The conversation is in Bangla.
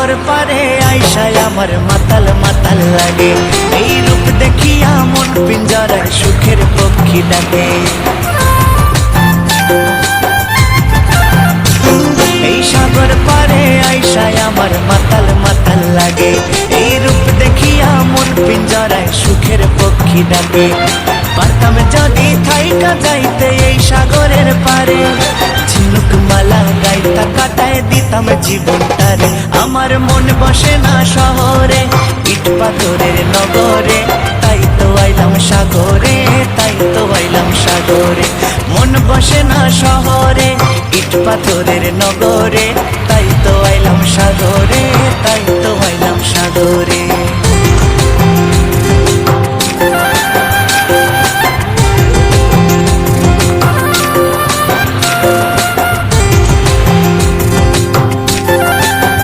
সাগর পারে আইসায় আমার মাতাল মাতাল লাগে। এই রূপ দেখিয়া মন পিঞ্জরায় সুখের পক্ষী ডাকে। এই সাগর পারে আইসায় আমার মাতাল মাতাল লাগে। এই রূপ দেখিয়া মন পিঞ্জরায় সুখের পক্ষী ডাকে। পারতাম যদি থাইকা যাইতে এই সাগরের পারে। তোমায় দিতাম জীবনটারে। আমার মন বসে না শহরে, ইট পাথরের নগরে। তাই তো আইলাম সাগরে, তাই তো আইলাম সাগরে। মন বসে না শহরে, ইট পাথরের নগরে। তাই তো আইলাম সাগরে, তাই তো আইলাম সাগরে।